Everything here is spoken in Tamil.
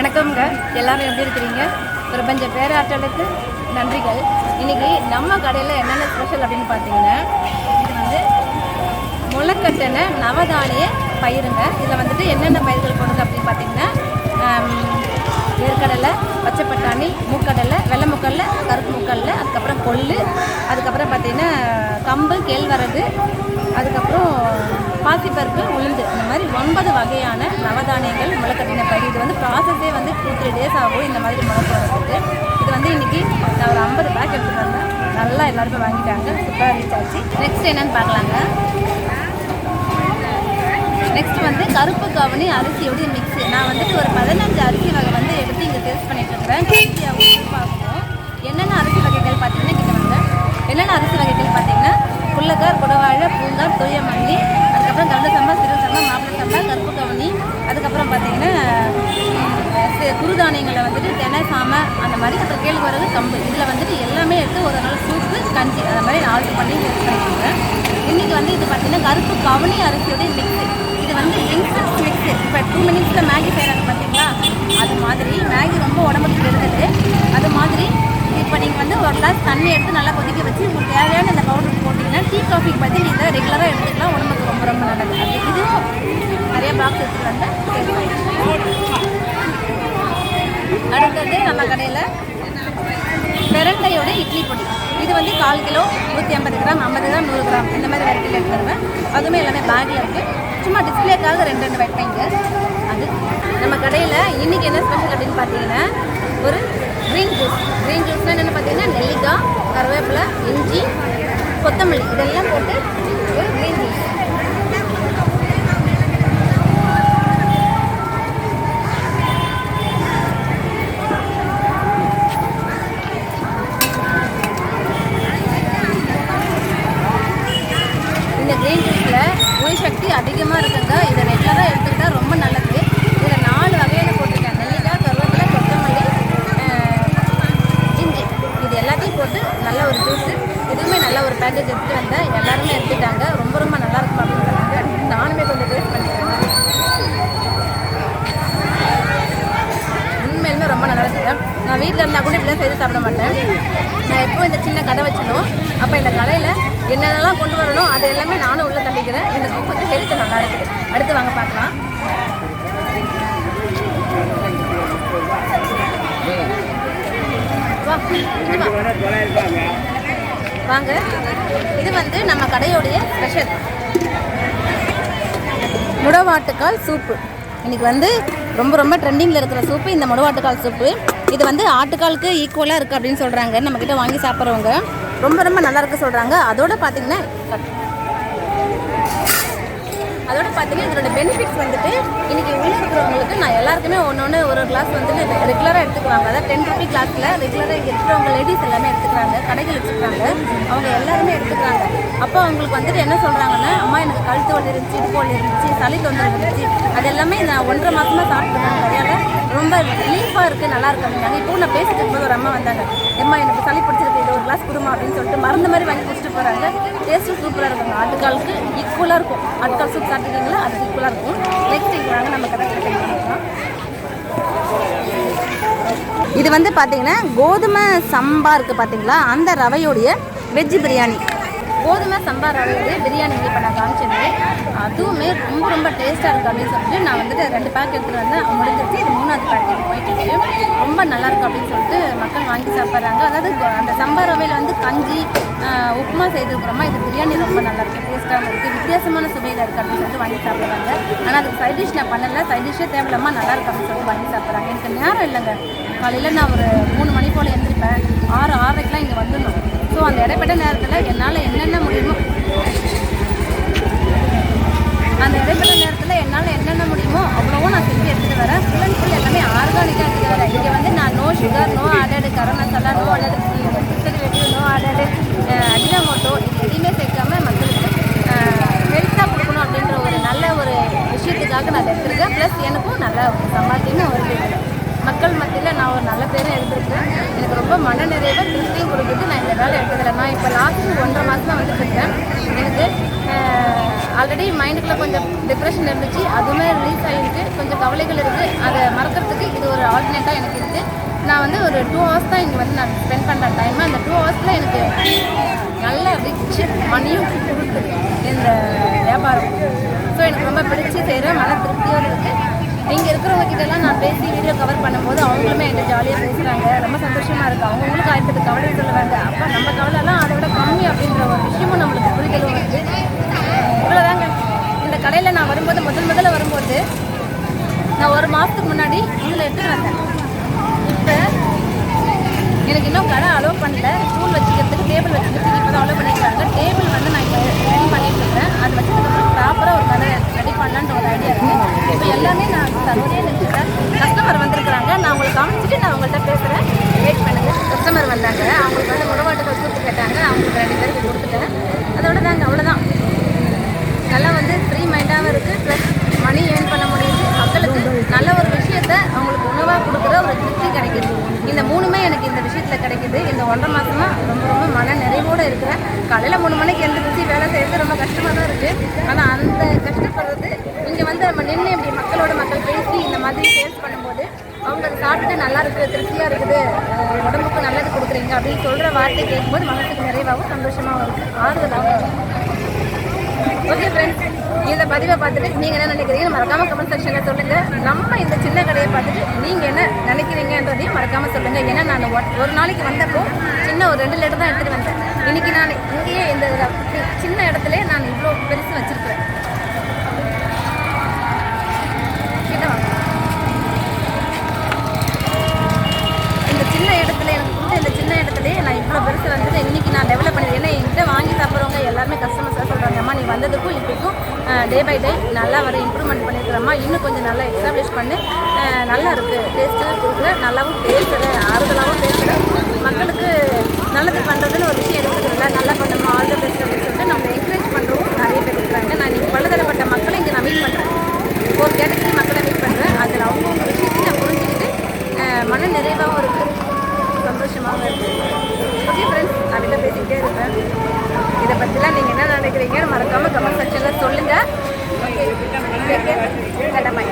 வணக்கம்ங்க. எல்லாரும் எப்படி இருக்கிறீங்க? பிரபஞ்ச பேராற்றலுக்கு நன்றிகள். இன்னைக்கு நம்ம கடையில் என்னென்ன ஸ்பெஷல் அப்படின்னு பார்த்தீங்கன்னா இது வந்து முளைக்கட்டின நவதானிய பயிருங்க. இதில் வந்துட்டு என்னென்ன பயிர்கள் போடுறது அப்படின்னு பார்த்தீங்கன்னா ஏற்கடலை வேர்க்கடலை பச்சை பட்டாணி மூக்கடலை வெள்ளை முக்கடலை கருப்பு முக்கடலை அதுக்கப்புறம் கொள்ளு அதுக்கப்புறம் பார்த்தீங்கன்னா கம்பு கேழ்வரகு அதுக்கப்புறம் பாசிப்பருப்பு உளுந்து. இந்த மாதிரி ஒன்பது வகையான நவதானியங்கள் முளைக்கட்டின பயிர் இது வந்து ப்ராசஸே வந்து டூ த்ரீ டேஸ் ஆகும். இந்த மாதிரி முளைப்பு வரதுக்கு இது வந்து இன்னைக்கு நான் ஒரு ஐம்பது பேக் எடுத்துகிட்டு வந்தேன். நல்லா எல்லாருமே வாங்கிட்டாங்க. சூப்பராக ரீச் ஆச்சு. நெக்ஸ்ட் என்னன்னு பார்க்கலாங்க. நெக்ஸ்ட் வந்து கருப்பு கவனி அரிசியோட மிக்ஸ் நான் வந்துட்டு ஒரு பதினஞ்சு அரிசி வகை வந்து எடுத்து இங்கே டேஸ்ட் பண்ணிட்டு இருக்கிறேன். பார்க்கணும் என்னென்ன அரிசி வகைகள் பார்த்தீங்கன்னா கிட்ட வந்து என்னென்ன அரிசி வகைகள் பார்த்தீங்கன்னா புள்ளக்கார் குடவாழை பூங்கார் துயமல்லி அதுக்கப்புறம் கருட சம்பா சிறு சம்பா மாப்பிளை சம்பா கருப்பு கவனி அதுக்கப்புறம் பார்த்தீங்கன்னா உம், சி- குருதானியங்களை வந்துட்டு தெனை சாமை அந்த மாதிரி அப்புறம் கேழ்வரகு கம்பு. இதில் வந்துட்டு எல்லாமே எடுத்து ஒரு நாள் சூப்பு கஞ்சி அந்த மாதிரி நான் ஆர்டர் பண்ணி யூஸ் பண்ணிக்கோங்க இன்றைக்கி வந்து இது பார்த்திங்கன்னா கருப்பு கவனி அரிசியோட மிக்ஸு இது வந்து இன்ஸ்டன்ட் மிக்ஸு இப்போ டூ மினிட்ஸில் மேகி செய்கிறாங்க பார்த்தீங்களா அது மாதிரி. மேகி ரொம்ப உடம்புக்கு கெடுதல். அது மாதிரி இப்போ நீங்கள் வந்து ஒரு கிளாஸ் தண்ணி எடுத்து நல்லா கொதிக்க வச்சு உங்களுக்கு தேவையான இந்த பவுடர் போட்டிங்கன்னா டீ காஃபிக்கு பதில் இதை ரெகுலராக எடுத்துக்கலாம். உடம்புக்கு ரொம்ப ரொம்ப நல்லது. அது இதுவும் நிறைய பாக்ஸ் எடுத்துகிட்டு வந்து அடுத்தது நம்ம கடையில் பெரண்டையோட இட்லி பொடி. இது வந்து கால் கிலோ நூற்றி ஐம்பது கிராம் ஐம்பது கிராம் நூறு கிராம் இந்த மாதிரி வெரைட்டியில் எடுத்துருவேன் அதுவுமே எல்லாமே பேக்கில் இருக்குது சும்மா டிஸ்பிளேக்காக ரெண்டு ரெண்டு வைப்பேங்க அது நம்ம கடையில் இன்றைக்கி என்ன ஸ்பெஷல் அப்படின்னு பார்த்தீங்கன்னா ஒரு க்ரீன் ஜூஸ் க்ரீன் ஜூஸ்னால் என்னென்னு பார்த்தீங்கன்னா நெல்லிக்காய் கருவேப்பிலை இஞ்சி கொத்தமல்லி. இதெல்லாம் போட்டு ஒரு க்ரீன் ஜூஸ் போட்டு நல்ல ஒரு ஜூஸு இதுவுமே நல்ல ஒரு பேக்கேஜ் எடுத்துகிட்டு வந்தேன் எல்லாருமே எடுத்துட்டாங்க. ரொம்ப ரொம்ப நல்லா இருக்கும் அப்படின்னு சொன்னாங்க நானுமே கொஞ்சம் டேஸ்ட் பண்ணிக்கிறேன். உண்மையிலுமே ரொம்ப நல்லா இருக்குது நான் வீட்டில் இருந்தால் கூட இப்படிலாம் செய்து சாப்பிட மாட்டேன். நான் எப்போ இந்த சின்ன கடை வச்சிடும் அப்போ இந்த கடையில் என்னென்னலாம் கொண்டு வரணும் அது எல்லாமே நானும் உள்ளே தள்ளிக்கிறேன். இந்த கொஞ்சம் ஹெல்த் நல்லா இருக்குது. அடுத்து வாங்க பார்க்கலாம். வாங்க. இது வந்து நம்ம கடையோடைய ஸ்பெஷல் முடவாட்டுக்கால் சூப்பு. இன்னைக்கு வந்து ரொம்ப ரொம்ப ட்ரெண்டிங்கில் இருக்கிற சூப்பு இந்த முடவாட்டுக்கால் சூப்பு. இது வந்து ஆட்டுக்காலுக்கு ஈக்குவலாக இருக்குது அப்படின்னு சொல்கிறாங்க நம்மக்கிட்ட வாங்கி சாப்பிட்றவங்க. ரொம்ப ரொம்ப நல்லா இருக்கு சொல்கிறாங்க அதோட பார்த்தீங்கன்னா அதோட பார்த்தீங்கன்னா இதோட பெனிஃபிட்ஸ் வந்துட்டு இன்னைக்கு உள்ள இருக்கிறவங்களுக்கு நான் எல்லாருக்குமே ஒன்று ஒன்று ஒரு கிளாஸ் வந்து ரெகுலராக எடுத்துக்குவாங்க. அதாவது டென் ருபி கிளாஸில் ரெகுலராக இங்கே இருக்கிறவங்க லேடிஸ் எல்லாமே எடுத்துக்கிறாங்க. கடைகள் வச்சுக்கிறாங்க அவங்க எல்லாருமே எடுத்துக்கிறாங்க. அப்போ அவங்களுக்கு வந்துட்டு என்ன சொல்கிறாங்கன்னா அம்மா எனக்கு கழுத்து வலி இருந்துச்சு இடுப்பு வலி இருந்துச்சு சளி தொந்தரவு இருந்துச்சு. அது எல்லாமே நான் ஒன்றரை மாதமாக சாப்பிட்டுருக்காங்க கையால் ரொம்ப ரிலீஃபாக இருக்குது நல்லா இருக்கு அப்படின்னாங்க இப்போ நான் பேசிட்டு இருக்கும்போது ஒரு அம்மா வந்தாங்க. அம்மா எனக்கு சளி பிடிச்சிருக்கு இது ஒரு கிளாஸ் கொடுமா அப்படின்னு சொல்லிட்டு மருந்து மாதிரி வாங்கி குடிச்சிட்டு போகிறாங்க டேஸ்ட்டும் சூப்பராக இருக்குங்க ஆட்டுக்காலுக்கு ஈக்குவலாக இருக்கும். ஆட்டுக்கால் சூப் சாப்பிட்டுருக்கீங்களா அதுக்கு ஈக்குவலாக இருக்கும். நெக்ஸ்ட் இங்கே வாங்க நம்ம கரெக்டாக பண்ணிக்கலாம். இது வந்து பார்த்தீங்கன்னா கோதுமை சம்பா இருக்குது பார்த்தீங்களா அந்த ரவையோடைய வெஜ் பிரியாணி. கோதுமை சம்பா ரவையோடைய பிரியாணி இப்போ நான் காமிச்சிருந்தேன். அதுவுமே ரொம்ப ரொம்ப டேஸ்ட்டாக இருக்குது அப்படின்னு சொல்லிட்டு நான் வந்துட்டு ரெண்டு பேக் எடுத்துகிட்டு வந்தேன். முடிஞ்சிருச்சு. இது மூணாவது பேக்கெட் போயிட்டு ரொம்ப நல்லா அப்படின்னு சொல்லிட்டு மக்கள் வாங்கி சாப்பிட்றாங்க. அதாவது அந்த சம்பா ரவையில் வந்து கஞ்சி உப்புமா செய்திருக்கிறோமா? இது பிரியாணி ரொம்ப நல்லா இருக்கு. டேஸ்ட்டாக இருக்குது வித்தியாசமான சுவையில் இருக்குது அப்படின்னு சொல்லிட்டு வாங்கி சாப்பிட்றாங்க. ஆனால் அதுக்கு சைட் டிஷ் நான் பண்ணலை. சைட் டிஷ்ஷே தேவையில்லாமல் நல்லா அப்படின்னு சொல்லிட்டு வாங்கி சாப்பிட்றாங்க. எனக்கு நேரம் இல்லைங்க. காலையில் நான் ஒரு மூணு மணி போல் எழுந்திருப்பேன் ஆறு ஆறரைக்கெலாம் இங்கே வந்துடணும். ஸோ அந்த இடைப்பட்ட நேரத்தில் என்னால் என்னென்ன முடியுமோ அந்த இடைப்பட்ட நேரத்தில் என்னால் என்னென்ன முடியுமோ அவ்வளோவும் நான் செஞ்சு எடுத்துகிட்டு வரேன் ஃபுல் அண்ட் ஃபுல் எல்லாமே ஆர்கானிக்காக எடுத்துகிட்டு வரேன் இங்கே வந்து நான் no sugar no added garam masala no added preservative no added Ajinomoto இது எதுவுமே சேர்க்காம மக்களுக்கு ஹெல்த்தாக கொடுக்கணும் அப்படின்ற ஒரு நல்ல ஒரு விஷயத்துக்காக நான் அதை எடுத்திருக்கேன் ப்ளஸ் எனக்கும் நல்ல ஒரு சம்பாத்தியமும் வருது இதுல. மக்கள் மத்தியில் நான் ஒரு நல்ல பேரும் எடுத்திருக்கேன். எனக்கு ரொம்ப மன நிறைவாக திருப்தியும் கொடுக்குது. நான் இந்த வேலை எடுத்துக்கிறேன் நான் இப்போ லாஸ்ட் ஒன்றரை மாதம் வந்துட்டு இருக்கேன். எனக்கு ஆல்ரெடி மைண்டுக்குள்ளே கொஞ்சம் டிப்ரெஷன் இருந்துச்சு. அதுவுமே ரிலீஸ் ஆகிருக்கு கொஞ்சம் கவலைகள் இருக்குது அதை மறக்கிறதுக்கு இது ஒரு ஒரு ஆல்டர்னேட்டாக எனக்கு இருக்குது நான் வந்து ஒரு டூ ஹவர்ஸ் தான் இங்கே வந்து நான் ஸ்பெண்ட் பண்ணுற டைம் அந்த டூ ஹவர்ஸில் எனக்கு நல்ல ரிச் மணியும் கொடுக்குது இந்த வியாபாரம் ஸோ எனக்கு ரொம்ப பிடிச்சி செய்கிறேன் மன திருப்தியோடு இருக்குது இங்கே இருக்கிறவங்க கிட்டலாம் நான் பேசி வீடியோ கவர் பண்ணும்போது அவங்களுமே என்கிட்ட ஜாலியாக பேசுகிறாங்க ரொம்ப சந்தோஷமாக இருக்குது அவங்கவுங்களுக்கு ஆயிரத்து கவலை சொல்லுவாங்க அப்போ நம்ம கவலைலாம் அதை விட கம்மி அப்படின்ற ஒரு விஷயமும் நம்மளுக்கு புரிதல் வருது இவ்வளோதாங்க இந்த கடையில் நான் வரும்போது முதல் முதல்ல வரும்போது நான் ஒரு மாதத்துக்கு முன்னாடி இதில் எடுத்துகிட்டு வந்தேன் இப்போ எனக்கு இன்னும் கடை அலோவ் பண்ணல ஸ்டூல் வச்சுக்கிறதுக்கு டேபிள் வச்சுக்கிறதுக்கு இப்போ தான் அலோவ் பண்ணிக்கிறாங்க டேபிள் வந்து நான் இப்போ ரெடி பண்ணிட்டு இருக்கேன் அது வச்சதுக்கப்புறம் ப்ராப்பராக ஒரு கடை ரெடி பண்ணலான்ற ஒரு ஐடியா இருக்குது இப்போ எல்லாமே நான் தருவதே நினைக்கிறேன் கஸ்டமர் வந்திருக்கிறாங்க நான் உங்களை காமிச்சிட்டு நான் உங்கள்கிட்ட பேசுகிறேன் வெயிட் பண்ணுங்க கஸ்டமர் வந்தாங்க அவங்களுக்கு வந்து முடவாட்டுக்கு கொடுத்து கேட்டாங்க அவங்களுக்கு ரெண்டு பேருக்கு கொடுத்துட்டேன் அதோட தாங்க அவ்வளோதான் நல்லா வந்து ஃப்ரீ மைண்டாகவும் இருக்குது ப்ளஸ் மணி ஏர்ன் பண்ண முடியுது மக்களுக்கு நல்ல ஒரு விஷயத்த அவங்களுக்கு உணவாக கொடுக்குற ஒரு திருப்தி கிடைக்குது இந்த மூணுமே எனக்கு இந்த விஷயத்தில் கிடைக்குது இந்த ஒன்றரை மாதமா ரொம்ப ரொம்ப மன நிறைவோடு இருக்கிறேன் காலையில் மூணு மணிக்கு எழுந்திரிச்சு வேலை செய்யறது ரொம்ப கஷ்டமாக தான் இருக்குது ஆனால் அந்த கஷ்டப்படுறது இங்கே வந்து நம்ம நின்று இப்படி மக்களோட மக்கள் பேசி இந்த மாதிரி சேல்ஸ் பண்ணும்போது அவங்க அதை சாப்பிட்டு நல்லா இருக்குது திருப்தியாக இருக்குது உடம்புக்கு நல்லது கொடுக்குறீங்க அப்படின்னு சொல்கிற வார்த்தை கேட்கும்போது மனசுக்கு நிறைவாகவும் சந்தோஷமாகவும் இருக்குது ஆறுதலாகவும் ஓகே ஃப்ரெண்ட்ஸ் இந்த பதிவை பார்த்துட்டு நீங்கள் என்ன நினைக்கிறீங்க மறக்காமல் கமெண்ட் செக்ஷனில் சொல்லுங்கள் நம்ம இந்த சின்ன கடையை பார்த்துட்டு நீங்கள் என்ன நினைக்கிறீங்கன்றதையும் மறக்காமல் சொல்லுங்கள் ஏன்னா நான் ஒரு நாளைக்கு வந்தப்போ சின்ன ஒரு ரெண்டு லிட்டர் தான் எடுத்துகிட்டு வந்தேன். இன்னைக்கு நான் இங்கேயே இந்த சின்ன இடத்துல நான் இவ்வளோ பெருசு வச்சுருக்கிறேன். கிட்ட இந்த சின்ன இடத்துல எனக்கு கொடுத்த இந்த சின்ன இடத்துலயே நான் இவ்வளோ பெருசு வந்தது இன்றைக்கி நான் டெவலப் பண்ணி ஏன்னா என்கிட்ட வாங்கி சாப்பிட்றவங்க எல்லாருமே கஸ்டமர்ஸாக சொல்கிறாங்க அம்மா நீ வந்ததுக்கும் இப்போக்கும் டே பை டே நல்லா வர இம்ப்ரூவ்மெண்ட் பண்ணியிருக்கிறம்மா இன்னும் கொஞ்சம் நல்லா எக்ஸ்டாப்ளிஷ் பண்ணி. நல்லா இருக்குது டேஸ்ட்டாக கொடுக்குற நல்லாவும் பேசுகிற ஆறுதலாகவும் பேசுகிற மக்களுக்கு நல்லது பண்ணுறதுன்னு ஒரு விஷயம் எடுத்துக்கிறல நல்லா பண்ணணும் ஆல் த பெஸ்ட் அப்படின்னு சொல்லிட்டு நம்ம என்கரேஜ் பண்ணுறோம் நிறைய பேர் இருக்கிறாங்க நான் இன்றைக்கி பலதரப்பட்ட மக்களை இங்கே நான் மீட் பண்ணுறேன் ஒரு கேட்டகரி மக்களை மீட் பண்ணுறேன் அதில் அவங்கவுங்க விஷயத்தையும் நான் புரிஞ்சுக்கிட்டு மன நிறைவாகவும் இருக்குது சந்தோஷமாகவும் இருக்குது ஓகே ஃப்ரெண்ட்ஸ் நான் பேசிக்கிட்டே இருப்பேன். இதை பற்றிலாம் நீங்கள் என்ன நினைக்கிறீங்கன்னு மறக்காமல் கமெண்ட் செக்ஷனில் சொல்லுங்கள் ஓகே கடமை